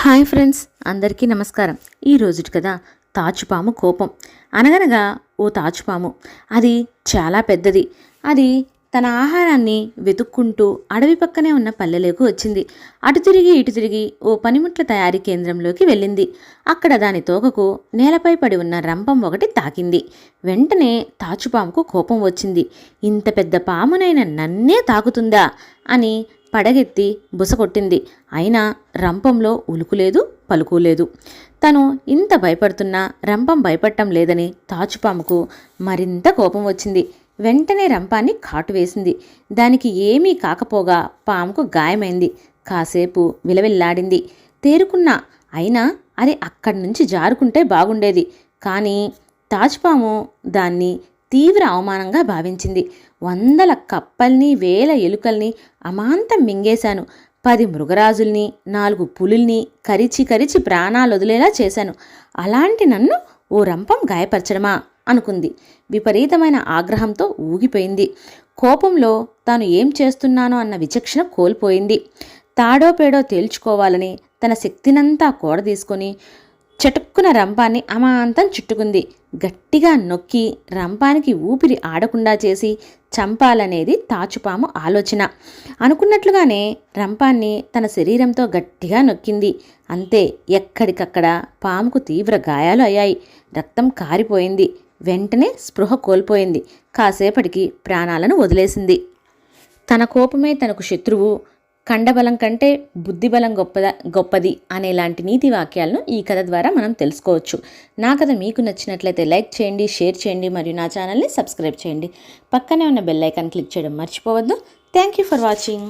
Hi friends అందరికీ నమస్కారం. ఈ రోజుటి కదా తాచుపాము కోపం. అనగనగా ఓ తాచుపాము అది చాలా పెద్దది. అది తన ఆహారాన్ని వెతుక్కుంటూ అడవి పక్కనే ఉన్న పల్లెలకు వచ్చింది. అటు తిరిగి ఇటు తిరిగి ఓ పనిముట్ల తయారీ కేంద్రంలోకి వెళ్ళింది. అక్కడ దాని తోకకు నేలపై పడి ఉన్న రంపం ఒకటి తాకింది. వెంటనే తాచుపాముకు కోపం వచ్చింది. ఇంత పెద్ద పామునైన నన్నే తాకుతుందా? అని పడగెత్తి బుసకొట్టింది అయినా రంపంలో ఉలుకులేదు పలుకులేదు. తను ఇంత భయపడుతున్నా రంపం భయపడటం లేదని తాచుపాముకు మరింత కోపం వచ్చింది. వెంటనే రంపాన్ని కాటు వేసింది. దానికి ఏమీ కాకపోగా పాముకు గాయమైంది. కాసేపు విలవిల్లాడింది. తేరుకున్నా అయినా అది అక్కడి నుంచి జారుకుంటే బాగుండేది. కానీ తాజ్పాము దాన్ని తీవ్ర అవమానంగా భావించింది. వందల కప్పల్ని వేల ఎలుకల్ని అమాంతం మింగేశాను. పది మృగరాజుల్ని నాలుగు పులుల్ని కరిచి కరిచి ప్రాణాలు వదిలేలా చేశాను. అలాంటి నన్ను ఓ రంపం గాయపరచడమా? అనుకుంది. విపరీతమైన ఆగ్రహంతో ఊగిపోయింది. కోపంలో తాను ఏం చేస్తున్నానో అన్న విచక్షణ కోల్పోయింది. తాడో పేడో తేల్చుకోవాలని తన శక్తినంతా కూడదీసుకొని చటుక్కున రంపాన్ని అమాంతం చుట్టుకుంది. గట్టిగా నొక్కి రంపానికి ఊపిరి ఆడకుండా చేసి చంపాలనేది తాచుపాము ఆలోచన. అనుకున్నట్లుగానే రంపాన్ని తన శరీరంతో గట్టిగా నొక్కింది. అంతే ఎక్కడికక్కడ పాముకు తీవ్ర గాయాలు అయ్యాయి. రక్తం కారిపోయింది. వెంటనే స్పృహ కోల్పోయింది. కాసేపటికి ప్రాణాలను వదిలేసింది. తన కోపమే తనకు శత్రువు. కండబలం కంటే బుద్ధిబలం గొప్పద గొప్పది అనేలాంటి నీతి వాక్యాలను ఈ కథ ద్వారా మనం తెలుసుకోవచ్చు. నా కథ మీకు నచ్చినట్లయితే లైక్ చేయండి షేర్ చేయండి మరియు నా ఛానల్ని సబ్స్క్రైబ్ చేయండి. పక్కనే ఉన్న బెల్ ఐకాన్ క్లిక్ చేయడం మర్చిపోవద్దు. Thank you for watching.